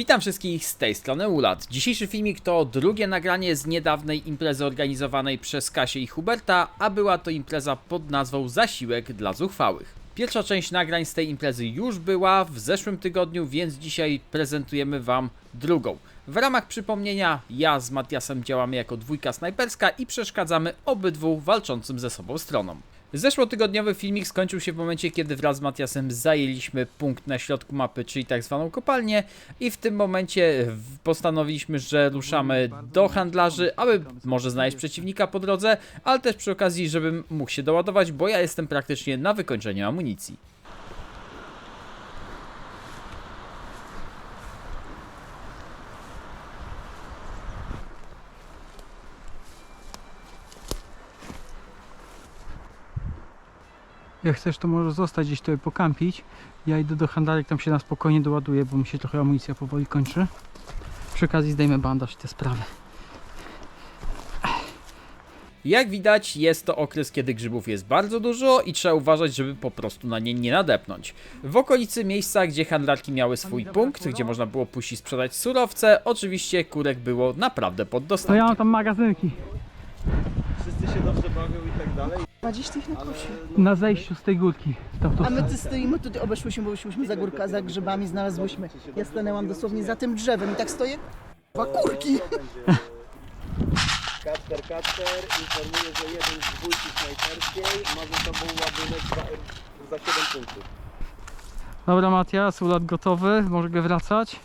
Witam wszystkich z tej strony Ulat. Dzisiejszy filmik to drugie nagranie z niedawnej imprezy organizowanej przez Kasię i Huberta, a była to impreza pod nazwą Zasiłek dla Zuchwałych. Pierwsza część nagrań z tej imprezy już była w zeszłym tygodniu, więc dzisiaj prezentujemy Wam drugą. W ramach przypomnienia, ja z Matiasem działamy jako dwójka snajperska i przeszkadzamy obydwu walczącym ze sobą stronom. Zeszłotygodniowy filmik skończył się w momencie, kiedy wraz z Matiasem zajęliśmy punkt na środku mapy, czyli tak zwaną kopalnię i w tym momencie postanowiliśmy, że ruszamy do handlarzy, aby może znaleźć przeciwnika po drodze, ale też przy okazji, żebym mógł się doładować, bo ja jestem praktycznie na wykończeniu amunicji. Jak chcesz, to możesz zostać gdzieś tutaj pokampić. Ja idę do handlarek, tam się na spokojnie doładuję, bo mi się trochę amunicja powoli kończy. Przy okazji zdejmę bandaż i te sprawy. Jak widać, jest to okres, kiedy grzybów jest bardzo dużo i trzeba uważać, żeby po prostu na nie nie nadepnąć. W okolicy miejsca, gdzie handlarki miały swój punkt, gdzie można było pójść i sprzedać surowce, oczywiście kurek było naprawdę pod To ja dostatkiem. mam tam magazynki. Wszyscy się dobrze bawią i tak dalej. 20 ich na kosie. Na zejściu z tej górki. Tam to A my tu stoimy, tutaj obeszłyśmy, bo szłyśmy za górka, za grzybami, znalazłyśmy. Ja stanęłam dosłownie za tym drzewem i tak stoję. Dwa kurki! Kacper Kacper informuje, że jeden z dwójki snajperskiej ma ze sobą ładunek za, za 7 punktów. Dobra Matias, ulat gotowy, mogę wracać.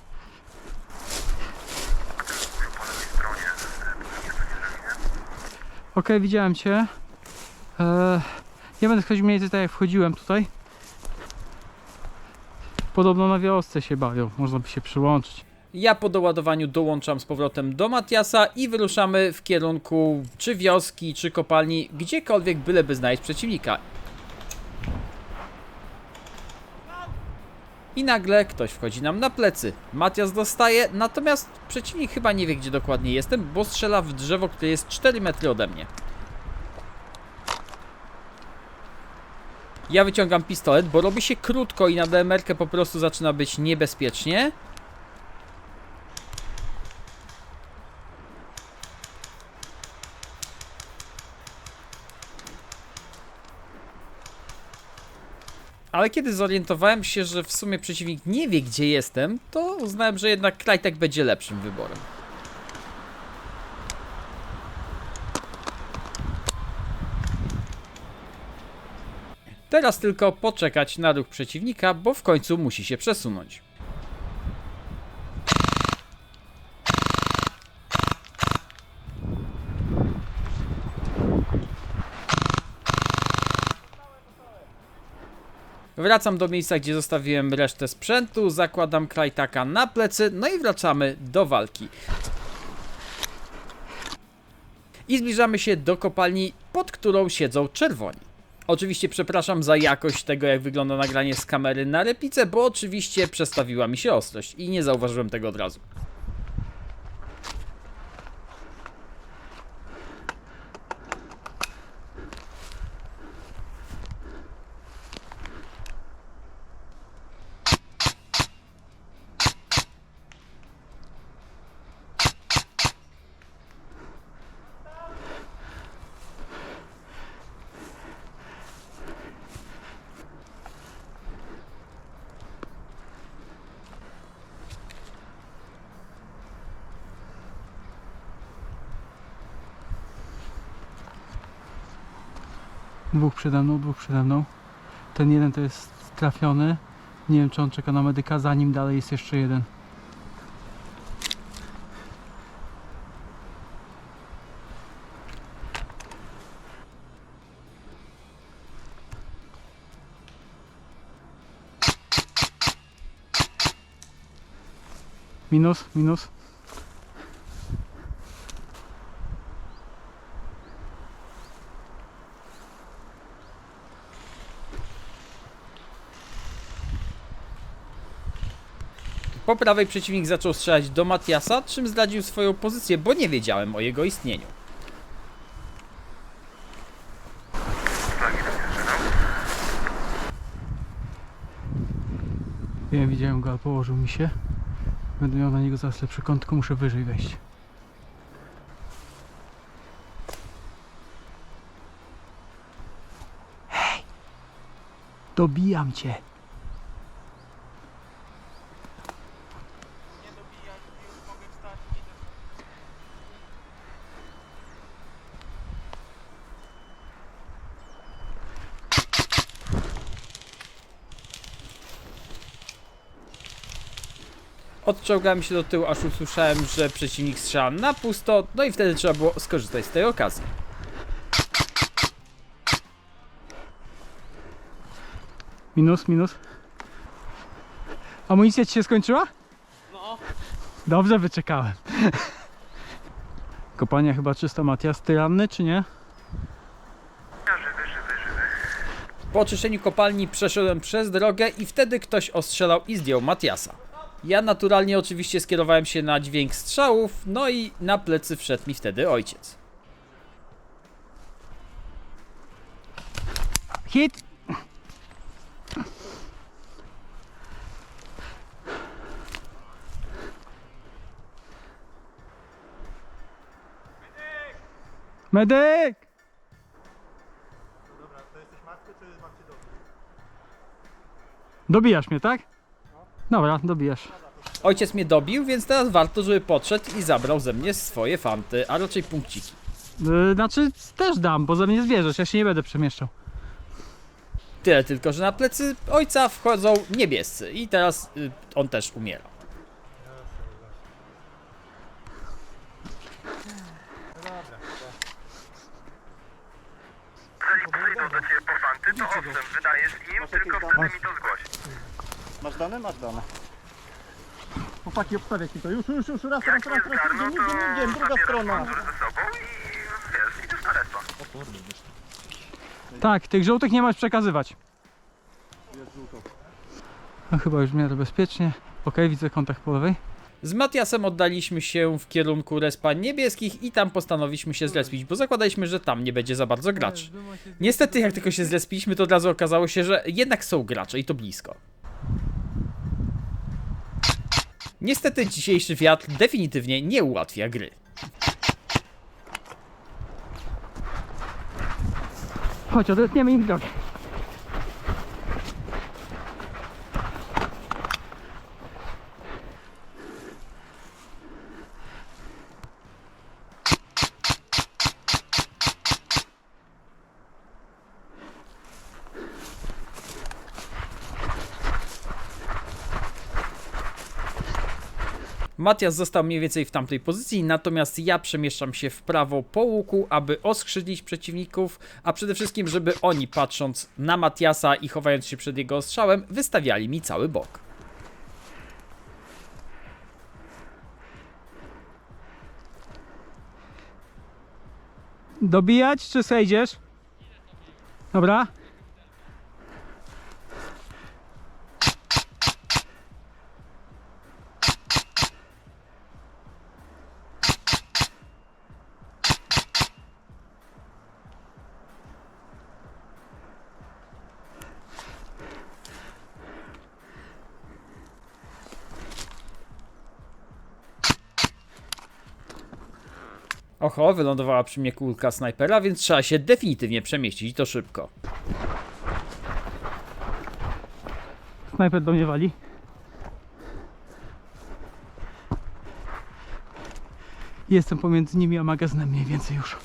Okej, widziałem cię. Eee, ja będę wchodził mniej tak jak wchodziłem tutaj. Podobno na wiosce się bawią, można by się przyłączyć. Ja po doładowaniu dołączam z powrotem do Matiasa i wyruszamy w kierunku czy wioski, czy kopalni, gdziekolwiek byleby znaleźć przeciwnika. I nagle ktoś wchodzi nam na plecy. Matias dostaje, natomiast przeciwnik chyba nie wie gdzie dokładnie jestem, bo strzela w drzewo, które jest 4 metry ode mnie. Ja wyciągam pistolet, bo robi się krótko i na DMR-kę po prostu zaczyna być niebezpiecznie. Ale kiedy zorientowałem się, że w sumie przeciwnik nie wie gdzie jestem, to uznałem, że jednak Krajtek będzie lepszym wyborem. Teraz tylko poczekać na ruch przeciwnika, bo w końcu musi się przesunąć. Wracam do miejsca, gdzie zostawiłem resztę sprzętu, zakładam krajtaka na plecy, no i wracamy do walki. I zbliżamy się do kopalni, pod którą siedzą czerwoni. Oczywiście przepraszam za jakość tego, jak wygląda nagranie z kamery na replicę, bo oczywiście przestawiła mi się ostrość i nie zauważyłem tego od razu. Dwóch przede mną, dwóch przede mną. Ten jeden to jest trafiony. Nie wiem czy on czeka na medyka, za nim dalej jest jeszcze jeden. Minus, minus. Po prawej przeciwnik zaczął strzelać do Matiasa, czym zdradził swoją pozycję, bo nie wiedziałem o jego istnieniu. Ja widziałem go, ale położył mi się. Będę miał na niego zaraz lepszy kąt, tylko muszę wyżej wejść. Dobijam cię! Odczołgałem się do tyłu, aż usłyszałem, że przeciwnik strzela na pusto, no i wtedy trzeba było skorzystać z tej okazji. Minus, minus. Amunicja ci się skończyła? No. Dobrze wyczekałem. Kopania chyba czysta Matias. Ty ranny czy nie? Po oczyszczeniu kopalni przeszedłem przez drogę i wtedy ktoś ostrzelał i zdjął Matiasa. Ja naturalnie oczywiście skierowałem się na dźwięk strzałów, no i na plecy wszedł mi wtedy ojciec. Hit! Medyk! Dobijasz mnie, tak? Dobra, dobijasz. Ojciec mnie dobił, więc teraz warto, żeby podszedł i zabrał ze mnie swoje fanty, a raczej punkciki. Yy, znaczy też dam, bo ze mnie zwierzesz, ja się nie będę przemieszczał. Tyle tylko, że na plecy ojca wchodzą niebiescy i teraz y, on też umiera. Jeżeli przyjdą do ciebie po fanty, to owszem, wydajesz im, tylko wtedy mi to zgłoś. Masz dane? Masz dane. Chłopaki, obstawię ci to. Już, już, już, raz, Jak nie zgarną, to zabieram pandur ze sobą i wiesz, idziesz na respa. Tak, tych żółtych nie masz przekazywać. No chyba już w miarę bezpiecznie. Okej, widzę kontakt po lewej. Z Matiasem oddaliśmy się w kierunku respa niebieskich i tam postanowiliśmy się zrespić, bo zakładaliśmy, że tam nie będzie za bardzo graczy. Niestety, jak tylko się zrespiliśmy, to od razu okazało się, że jednak są gracze i to blisko. Niestety, dzisiejszy wiatr definitywnie nie ułatwia gry. Chodź, odetniemy im drogę. Matias został mniej więcej w tamtej pozycji, natomiast ja przemieszczam się w prawo po łuku, aby oskrzydlić przeciwników, a przede wszystkim, żeby oni patrząc na Matiasa i chowając się przed jego ostrzałem, wystawiali mi cały bok. Dobijać czy sejdziesz? Dobra. Oho, wylądowała przy mnie kulka snajpera, więc trzeba się definitywnie przemieścić i to szybko. Snajper do mnie wali. Jestem pomiędzy nimi a magazynem mniej więcej już.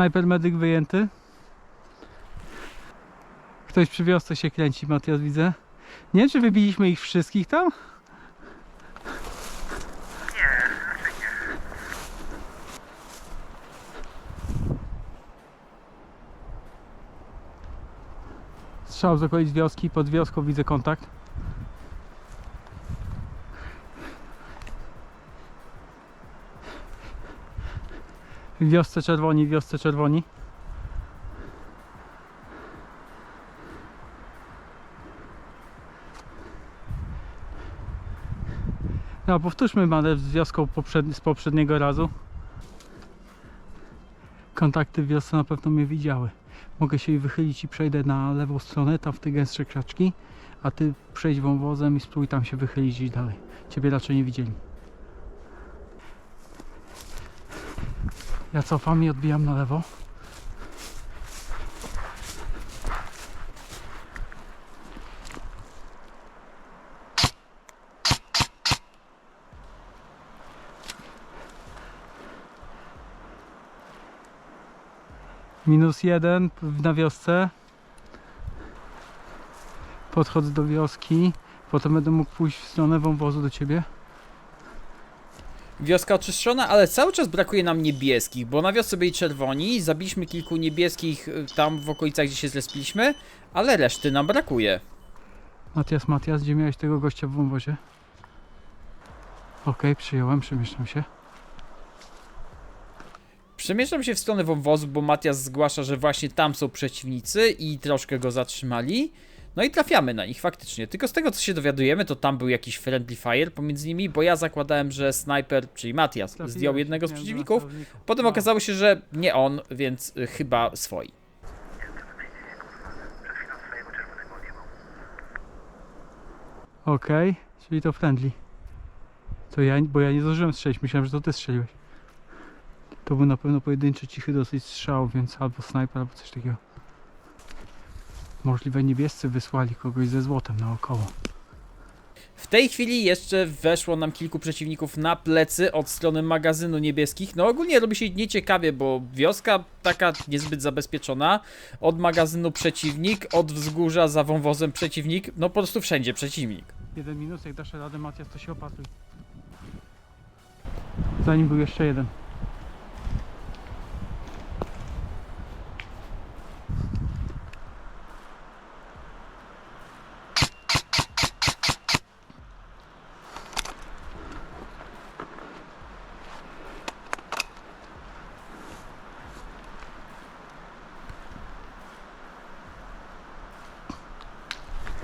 Snajper medyk wyjęty. Ktoś przy wiosce się kręci, Matias widzę. Nie czy wybiliśmy ich wszystkich tam? Strzał z okolic wioski, pod wioską widzę kontakt. Wiosce czerwoni, wiosce czerwoni. No, powtórzmy manewr z wioską poprzedni, z poprzedniego razu. Kontakty w wiosce na pewno mnie widziały. Mogę się wychylić i przejdę na lewą stronę, tam w te gęstsze krzaczki, a ty przejdź wąwozem i spróbuj tam się wychylić i dalej. Ciebie raczej nie widzieli. Ja cofam i odbijam na lewo. Minus jeden na wiosce. Podchodzę do wioski. Potem będę mógł pójść w stronę wąwozu do ciebie. Wioska oczyszczona, ale cały czas brakuje nam niebieskich, bo na wiosce byli czerwoni, zabiliśmy kilku niebieskich y, tam w okolicach, gdzie się zrespiliśmy, ale reszty nam brakuje. Matias, Matias, gdzie miałeś tego gościa w wąwozie? Okej, przyjąłem, przemieszczam się. Przemieszczam się w stronę wąwozu, bo Matias zgłasza, że właśnie tam są przeciwnicy i troszkę go zatrzymali. No i trafiamy na nich faktycznie. Tylko z tego co się dowiadujemy, to tam był jakiś friendly fire pomiędzy nimi, bo ja zakładałem, że snajper, czyli Matias, Trafiłem, zdjął jednego z przeciwników. Potem No. okazało się, że nie on, więc y, chyba swoi. Okej, czyli to friendly. To ja, bo ja nie zdążyłem strzelić, myślałem, że to ty strzeliłeś. To był na pewno pojedynczy, cichy dosyć strzał, więc albo snajper, albo coś takiego. Możliwe niebiescy wysłali kogoś ze złotem naokoło. W tej chwili jeszcze weszło nam kilku przeciwników na plecy od strony magazynu niebieskich. No ogólnie robi się nieciekawie, bo wioska taka niezbyt zabezpieczona. Od magazynu przeciwnik, od wzgórza za wąwozem przeciwnik, no po prostu wszędzie przeciwnik. Jeden minus, jak dasz radę Matias, to się opatruj. Zanim był jeszcze jeden.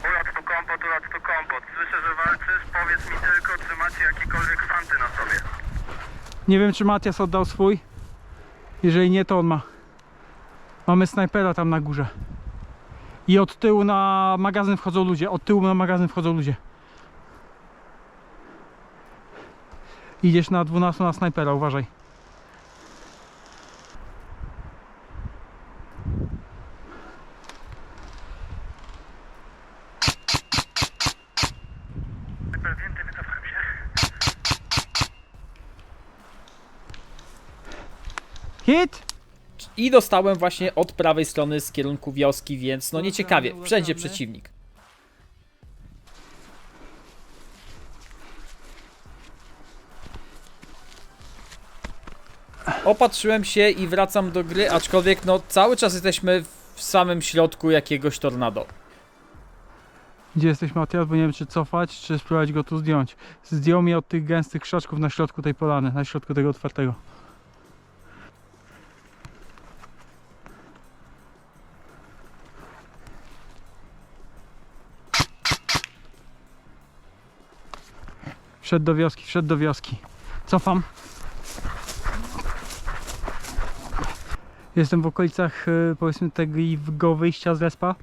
Ulat tu kompot, ulat tu kompot. Słyszę, że walczysz. Powiedz mi tylko, czy macie jakiekolwiek fanty na sobie. Nie wiem, czy Matias oddał swój. Jeżeli nie, to on ma. Mamy snajpera tam na górze. I od tyłu na magazyn wchodzą ludzie. Od tyłu na magazyn wchodzą ludzie. Idziesz na 12 na snajpera, uważaj. I dostałem właśnie od prawej strony z kierunku wioski, więc no nieciekawie, wszędzie Ulatamy. przeciwnik. Opatrzyłem się i wracam do gry, aczkolwiek no cały czas jesteśmy w samym środku jakiegoś tornado. Gdzie jesteś Matias? Bo nie wiem czy cofać, czy spróbować go tu zdjąć. Zdjął mnie od tych gęstych krzaczków na środku tej polany, na środku tego otwartego. Wszedł do wioski, wszedł do wioski. Cofam. Jestem w okolicach y, powiedzmy tego wyjścia z respa.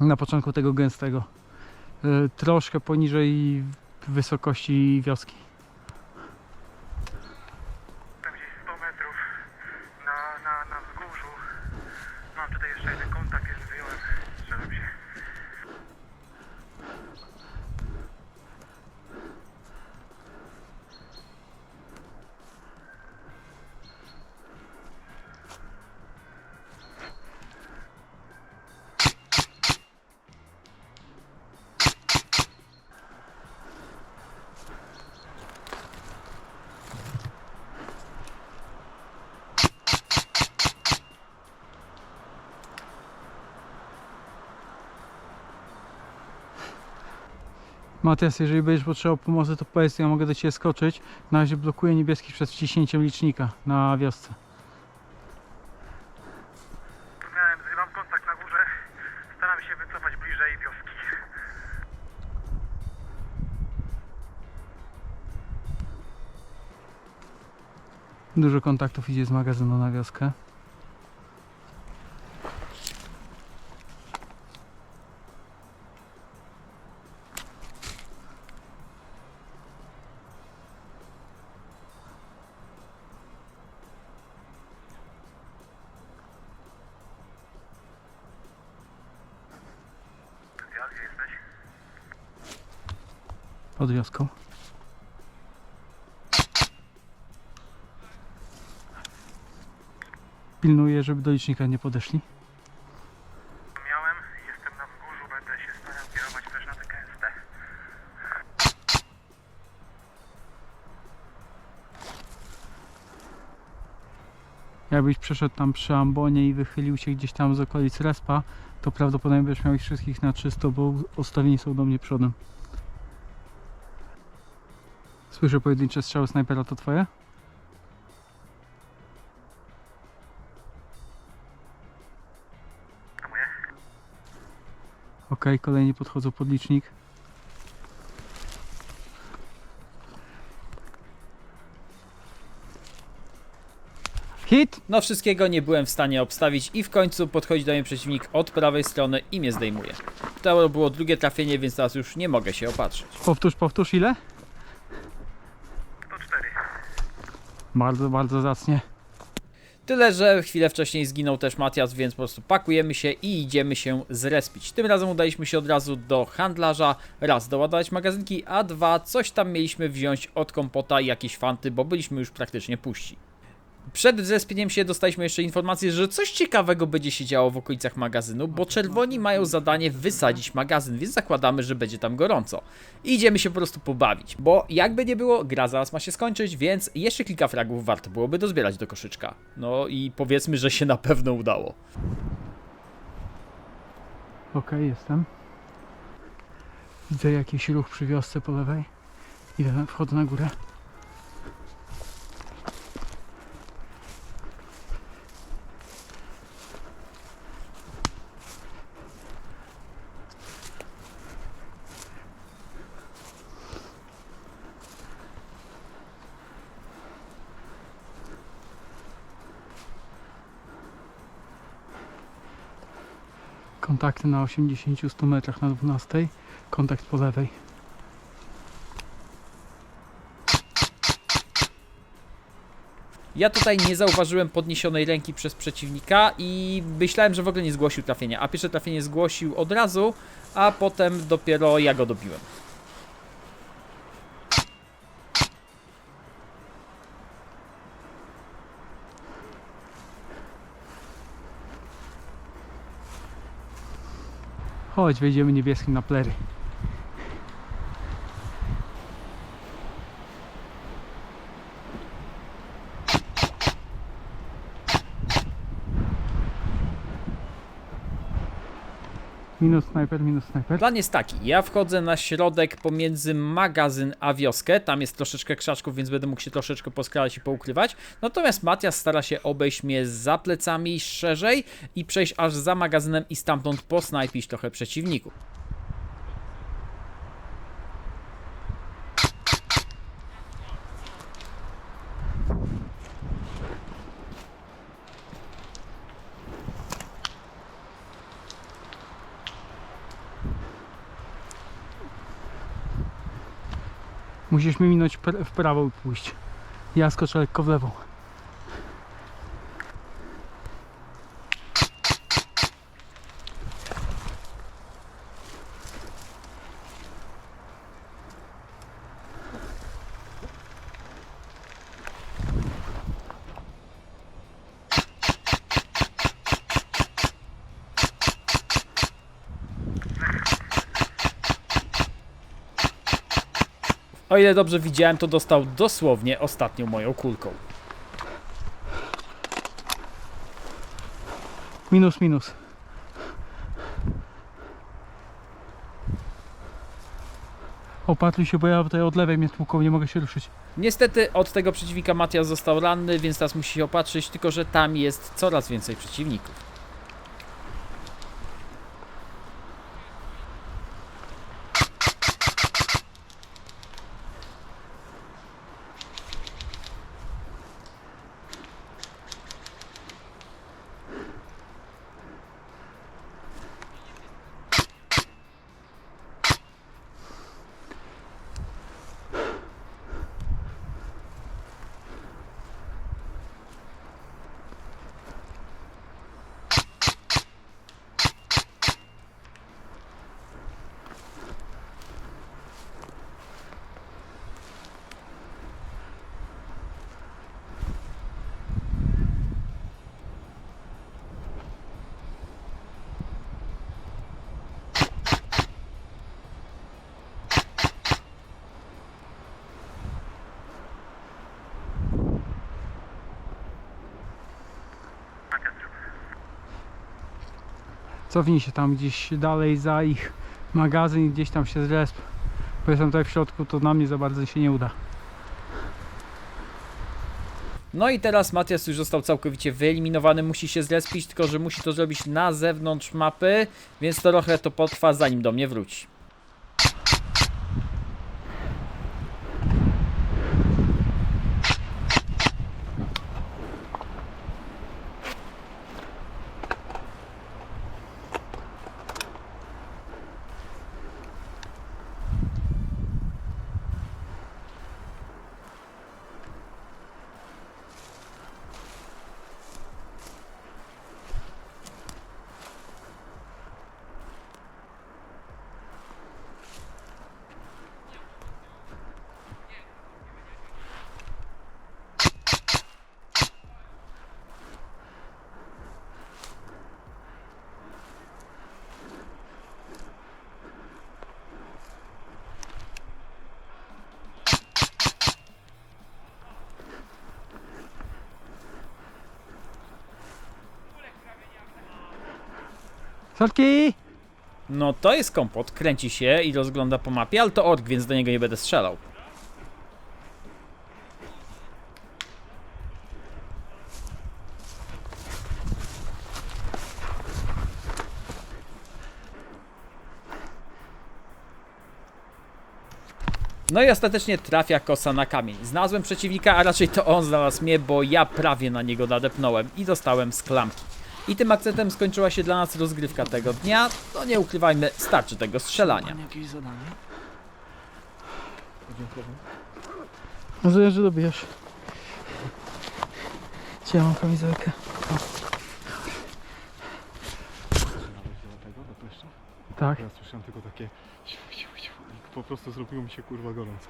Na początku tego gęstego. Y, Troszkę poniżej wysokości wioski. Tam gdzieś 100 metrów na, na, na wzgórzu. Mam tutaj jeszcze jeden kontakt, więc wyjąłem. Strzelam się. Matias, jeżeli będziesz potrzebował pomocy, to powiedz, ja mogę do Ciebie skoczyć. Na razie blokuję niebieskich przed wciśnięciem licznika na wiosce. Miałem, kontakt na górze. Staram się wycofać bliżej wioski. Dużo kontaktów idzie z magazynu na wioskę. Pod wioską. Pilnuję, żeby do licznika nie podeszli. Miałem, jestem na wzgórzu, będę się starał kierować też na tę gęstę. Jakbyś przeszedł tam przy ambonie i wychylił się gdzieś tam z okolic respa, to prawdopodobnie będziesz miał ich wszystkich na czysto, bo ustawieni są do mnie przodem. Słyszę pojedyncze strzały snajpera, to twoje? Okej, kolejni podchodzą pod licznik. Hit! No wszystkiego nie byłem w stanie obstawić i w końcu podchodzi do mnie przeciwnik od prawej strony i mnie zdejmuje. To było drugie trafienie, więc teraz już nie mogę się opatrzyć. Powtórz, powtórz, ile? Bardzo, bardzo zacnie. Tyle, że chwilę wcześniej zginął też Matias, więc po prostu pakujemy się i idziemy się zrespić. Tym razem udaliśmy się od razu do handlarza, raz doładować magazynki, a dwa coś tam mieliśmy wziąć od kompota i jakieś fanty, bo byliśmy już praktycznie puści. Przed zrespieniem się dostaliśmy jeszcze informację, że coś ciekawego będzie się działo w okolicach magazynu, bo czerwoni mają zadanie wysadzić magazyn, więc zakładamy, że będzie tam gorąco. I idziemy się po prostu pobawić, bo jakby nie było, gra zaraz ma się skończyć, więc jeszcze kilka fragów warto byłoby dozbierać do koszyczka. No i powiedzmy, że się na pewno udało. Okej, jestem. Widzę jakiś ruch przy wiosce po lewej. Idę, wchodzę na górę. Kontakty na 80-100 metrach na 12. Kontakt po lewej. Ja tutaj nie zauważyłem podniesionej ręki przez przeciwnika i myślałem, że w ogóle nie zgłosił trafienia. A pierwsze trafienie zgłosił od razu, a potem dopiero ja go dobiłem. Chodź, wejdziemy niebieskim na plery. Minus snajper, minus snajper. Plan jest taki, ja wchodzę na środek pomiędzy magazyn a wioskę, tam jest troszeczkę krzaczków, więc będę mógł się troszeczkę poskrać i poukrywać, natomiast Matias stara się obejść mnie za plecami szerzej i przejść aż za magazynem i stamtąd posnajpić trochę przeciwników. Musisz mi minąć w prawo i pójść. Ja skoczę lekko w lewo. O ile dobrze widziałem, to dostał dosłownie ostatnią moją kulką. Minus, minus. Opatruj się, bo ja tutaj od lewej mnie tłuką, nie mogę się ruszyć. Niestety od tego przeciwnika Matias został ranny, więc teraz musi się opatrzyć, tylko że tam jest coraz więcej przeciwników. Cofnij się tam gdzieś dalej za ich magazyn i gdzieś tam się zresp. Bo jestem tutaj w środku, to na mnie za bardzo się nie uda. No i teraz Matias już został całkowicie wyeliminowany, musi się zrespić, tylko że musi to zrobić na zewnątrz mapy, więc to trochę to potrwa zanim do mnie wróci. Sorki! No to jest kompot, kręci się i rozgląda po mapie, ale to ork, więc do niego nie będę strzelał. No i ostatecznie trafia kosa na kamień. Znalazłem przeciwnika, a raczej to on znalazł mnie, bo ja prawie na niego nadepnąłem i dostałem z klamki. I tym akcentem skończyła się dla nas rozgrywka tego dnia. No nie ukrywajmy, starczy tego strzelania. Rozumiem, że lubisz. Gdzie ja mam kamizelkę? Tak. Ja słyszałem tylko takie i po prostu zrobiło mi się kurwa gorąco.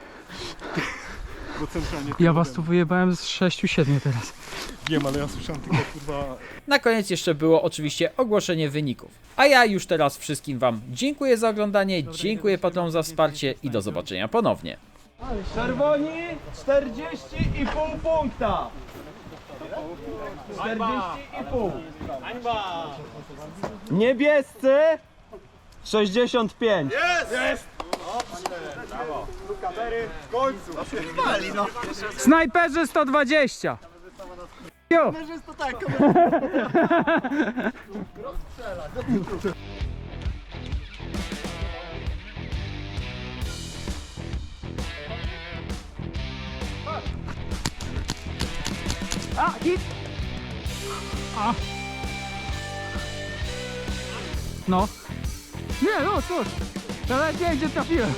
Bo centralnie Ja was tu wyjebałem z 6-7 teraz. wiem, ale ja słyszałem tylko kurwa Na koniec jeszcze było oczywiście ogłoszenie wyników. A ja już teraz wszystkim Wam dziękuję za oglądanie, dziękuję patronom za wsparcie i do zobaczenia ponownie. Czerwoni 40,5 punkta. 40,5. Niebiescy 65. Snajperzy 120! Jo! A, hit! A. No. Nie, no cóż. Nawet nie wiem, gdzie trafiłem.